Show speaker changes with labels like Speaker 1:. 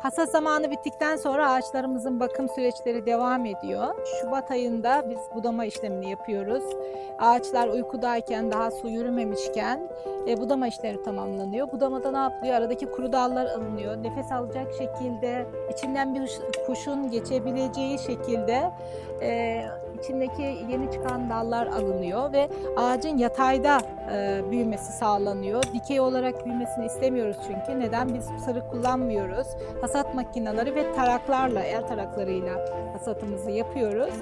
Speaker 1: Hasat zamanı bittikten sonra ağaçlarımızın bakım süreçleri devam ediyor. Şubat ayında biz budama işlemini yapıyoruz. Ağaçlar uykudayken, daha su yürümemişken e, budama işleri tamamlanıyor. Budamada ne yapılıyor? Aradaki kuru dallar alınıyor. Nefes alacak şekilde, içinden bir kuşun geçebileceği şekilde e, içindeki yeni çıkan dallar alınıyor ve ağacın yatayda büyümesi sağlanıyor. Dikey olarak büyümesini istemiyoruz çünkü. Neden? Biz sarı kullanmıyoruz. Hasat makineleri ve taraklarla, el taraklarıyla hasatımızı yapıyoruz.